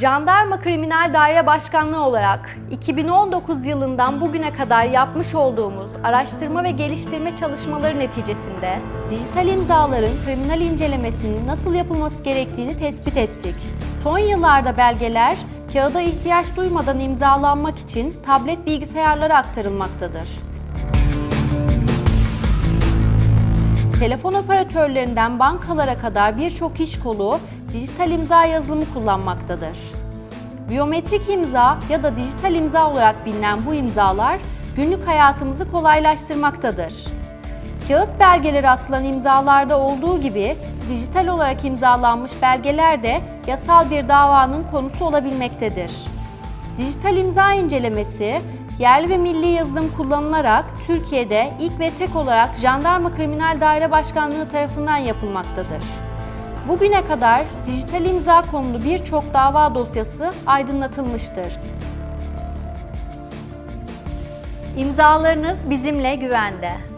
Jandarma Kriminal Daire Başkanlığı olarak 2019 yılından bugüne kadar yapmış olduğumuz araştırma ve geliştirme çalışmaları neticesinde dijital imzaların kriminal incelemesinin nasıl yapılması gerektiğini tespit ettik. Son yıllarda belgeler kağıda ihtiyaç duymadan imzalanmak için tablet bilgisayarlara aktarılmaktadır. Telefon operatörlerinden bankalara kadar birçok iş kolu dijital imza yazılımı kullanmaktadır. Biyometrik imza ya da dijital imza olarak bilinen bu imzalar günlük hayatımızı kolaylaştırmaktadır. Kağıt belgeleri atılan imzalarda olduğu gibi dijital olarak imzalanmış belgeler de yasal bir davanın konusu olabilmektedir. Dijital imza incelemesi, yerli ve milli yazılım kullanılarak Türkiye'de ilk ve tek olarak Jandarma Kriminal Daire Başkanlığı tarafından yapılmaktadır. Bugüne kadar dijital imza konulu birçok dava dosyası aydınlatılmıştır. İmzalarınız bizimle güvende.